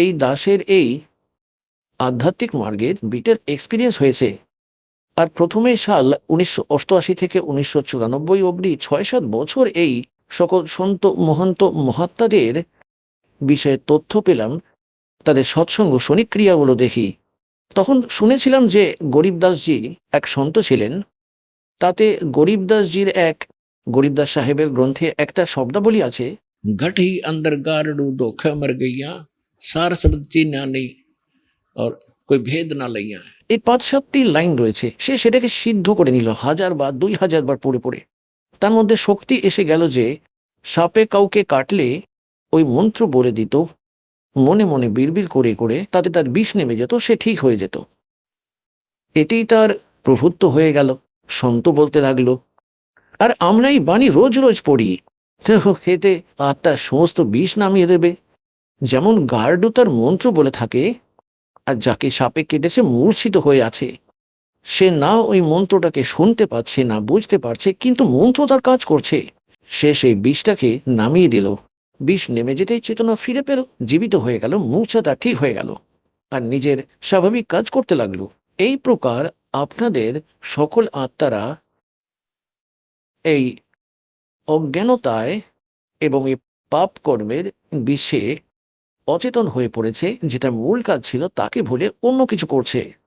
এই দাসের এই আধ্যাত্মিক মার্গের বিটের এক্সপিরিয়েন্স হয়েছে। আর প্রথমে সাল উনিশশো অষ্টআশি থেকে উনিশশো চুরানব্বই অবধি ছয় সাত বছর এই সকল সন্ত মহান্ত মহাত্মাদের বিষয়ে তথ্য পেলাম, তাদের সৎসঙ্গ শনিক্রিয়াগুলো দেখি। তখন শুনেছিলাম যে গরিবদাসজি এক সন্ত ছিলেন। তাতে গরিবদাসজির এক গরিবদাস সাহেবের গ্রন্থে একটা শব্দাবলী আছে ঘটি অন্দর গারডু দোখ মর গইয়া সার শব্দ চিহ্ন নেই আর কোই ভেদ না লাইয়া এই পাঁচ সাতটি লাইন রয়েছে, সে সেটাকে সিদ্ধ করে নিল, হাজার বা দুই হাজার বার পড়ে পড়ে। তার মধ্যে শক্তি এসে গেল যে, সাপে কাউকে কাটলে ওই মন্ত্র বলে দিত, মনে মনে বিড়বিড় করে করে তাতে তার বিষ নেমে যেত, সে ঠিক হয়ে যেত। এতেই তার প্রভুত্ব হয়ে গেল, সন্ত বলতে লাগল, আর আমরা এই বাণী রোজ রোজ পড়ি এতে আত্মার সমস্ত বিষ নামিয়ে দেবে। যেমন গার্ডও তার মন্ত্র বলে থাকে, আর যাকে সাপে কেটেছে মূর্ছিত হয়ে আছে। সে না ওই মন্ত্রটাকে শুনতে পাচ্ছে, না বুঝতে পারছে, কিন্তু মন্ত্র তার কাজ করছে। সে সেই বিষটাকে নামিয়ে দিল। বিষ নেমে যেতেই চেতনা ফিরে পেল, জীবিত হয়ে গেল মূর্ছা তার ঠিক হয়ে গেল, আর নিজের স্বাভাবিক কাজ করতে লাগল। এই প্রকার আপনাদের সকল আত্মারা এই অজ্ঞানতায় এবং এই পাপ কর্মের বিষে অচেতন হয়ে পড়েছে যেটা মূল কাজ ছিল তাকে ভুলে অন্য কিছু করছে।